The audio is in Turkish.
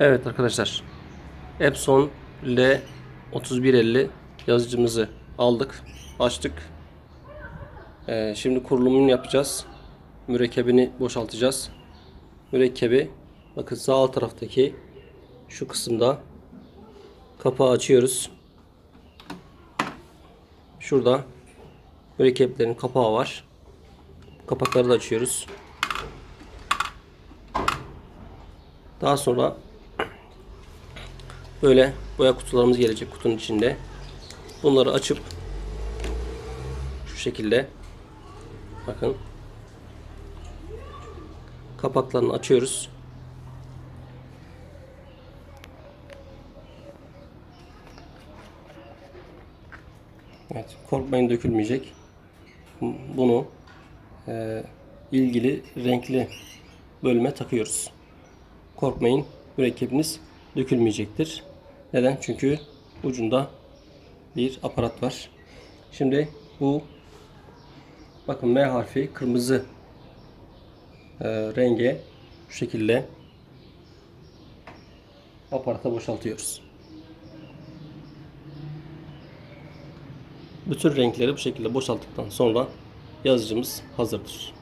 Evet arkadaşlar. Epson L3150 yazıcımızı aldık. Açtık. Ee, şimdi kurulumunu yapacağız. Mürekkebini boşaltacağız. Mürekkebi bakın sağ alt taraftaki şu kısımda kapağı açıyoruz. Şurada mürekkeplerin kapağı var. Kapakları da açıyoruz. Daha sonra böyle boya kutularımız gelecek kutunun içinde. Bunları açıp şu şekilde bakın kapaklarını açıyoruz. Evet, korkmayın dökülmeyecek. Bunu e, ilgili renkli bölüme takıyoruz. Korkmayın mürekkebiniz dökülmeyecektir. Neden? Çünkü ucunda bir aparat var. Şimdi bu bakın M harfi kırmızı e, renge şu şekilde aparata boşaltıyoruz. Bütün renkleri bu şekilde boşalttıktan sonra yazıcımız hazırdır.